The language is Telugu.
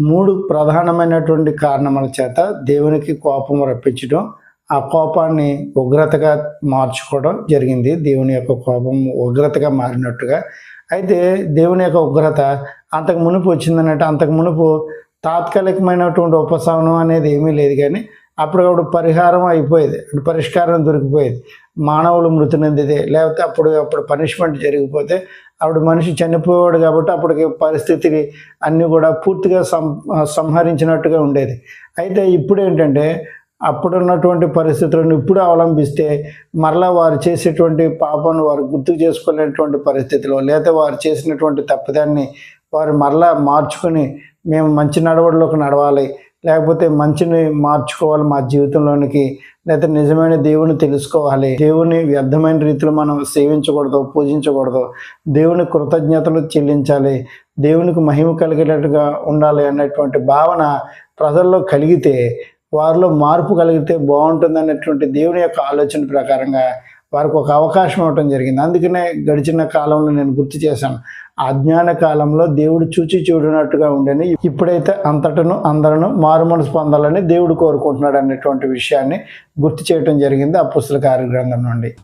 మూడు ప్రధానమైనటువంటి కారణముల చేత దేవునికి కోపం రప్పించడం ఆ కోపాన్ని ఉగ్రతగా మార్చుకోవడం జరిగింది. దేవుని యొక్క కోపం ఉగ్రతగా మారినట్టుగా. అయితే దేవుని యొక్క ఉగ్రత అంతకు మునుపు వచ్చిందన్నట్టు అంతకు మునుపు తాత్కాలికమైనటువంటి ఉపశమనం అనేది ఏమీ లేదు కానీ అప్పటికప్పుడు పరిహారం అయిపోయేది. అంటే పరిష్కారం దొరికిపోయేది. మానవులు మృతినందిదే లేకపోతే అప్పుడు అప్పుడు పనిష్మెంట్ జరిగిపోతే అప్పుడు మనిషి చనిపోయాడు కాబట్టి అప్పటికి పరిస్థితి అన్నీ కూడా పూర్తిగా సం సంహరించినట్టుగా ఉండేది. అయితే ఇప్పుడు ఏంటంటే అప్పుడున్నటువంటి పరిస్థితులను ఇప్పుడు అవలంబిస్తే మరలా వారు చేసేటువంటి పాపను వారు గుర్తు చేసుకోలేనటువంటి పరిస్థితిలో లేదా వారు చేసినటువంటి తప్పిదాన్ని వారు మరలా మార్చుకొని మేము మంచి నడవడిలోకి నడవాలి. లేకపోతే మంచిని మార్చుకోవాలి మా జీవితంలోనికి లేకపోతే నిజమైన దేవుని తెలుసుకోవాలి. దేవుని వ్యర్థమైన రీతిలో మనం సేవించకూడదు పూజించకూడదు. దేవుని కృతజ్ఞతలు చెల్లించాలి. దేవునికి మహిమ కలిగేటట్టుగా ఉండాలి అన్నటువంటి భావన ప్రజల్లో కలిగితే వారిలో మార్పు కలిగితే బాగుంటుంది అనేటువంటి దేవుని యొక్క ఆలోచన ప్రకారంగా వారికి ఒక అవకాశం ఇవ్వటం జరిగింది. అందుకనే గడిచిన కాలంలో నేను గుర్తు చేశాను. అజ్ఞాన కాలంలో దేవుడు చూచి చూడనట్టుగా ఉండేని. ఇప్పుడైతే అంతటను అందరను మారు మనసు పొందాలని దేవుడు కోరుకుంటున్నాడు అనేటువంటి విషయాన్ని గుర్తు చేయటం జరిగింది ఆ పుస్తక గ్రంథం నుండి.